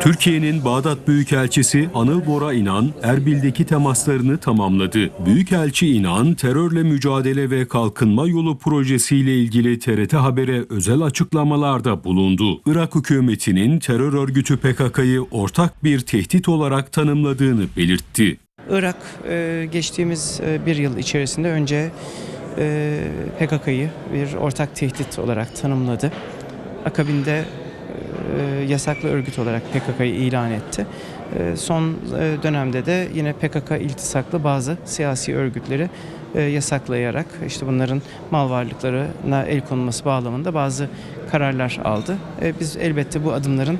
Türkiye'nin Bağdat Büyükelçisi Anıl Bora İnan, Erbil'deki temaslarını tamamladı. Büyükelçi İnan, terörle mücadele ve kalkınma yolu projesiyle ilgili TRT Haber'e özel açıklamalarda bulundu. Irak hükümetinin terör örgütü PKK'yı ortak bir tehdit olarak tanımladığını belirtti. Irak e, geçtiğimiz e, bir yıl içerisinde önce e, PKK'yı bir ortak tehdit olarak tanımladı. Akabinde e, yasaklı örgüt olarak PKK'yı ilan etti. E, son e, dönemde de yine PKK iltisaklı bazı siyasi örgütleri yasaklayarak işte bunların mal varlıklarına el konulması bağlamında bazı kararlar aldı. Biz elbette bu adımların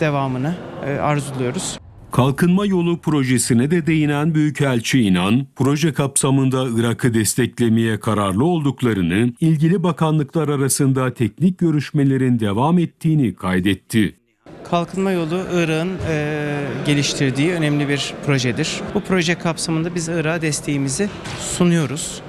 devamını arzuluyoruz. Kalkınma Yolu projesine de değinen Büyükelçi İnan, proje kapsamında Irak'ı desteklemeye kararlı olduklarını, ilgili bakanlıklar arasında teknik görüşmelerin devam ettiğini kaydetti. Kalkınma yolu Irak'ın e, geliştirdiği önemli bir projedir. Bu proje kapsamında biz Irak'a desteğimizi sunuyoruz.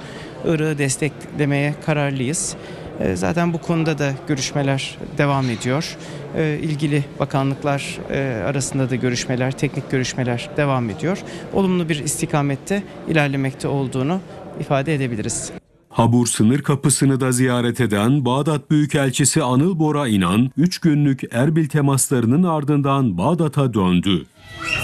Irak'ı desteklemeye kararlıyız. E, zaten bu konuda da görüşmeler devam ediyor. E, ilgili bakanlıklar e, arasında da görüşmeler, teknik görüşmeler devam ediyor. Olumlu bir istikamette ilerlemekte olduğunu ifade edebiliriz. Habur sınır kapısını da ziyaret eden Bağdat Büyükelçisi Anıl Bora İnan, 3 günlük Erbil temaslarının ardından Bağdat'a döndü.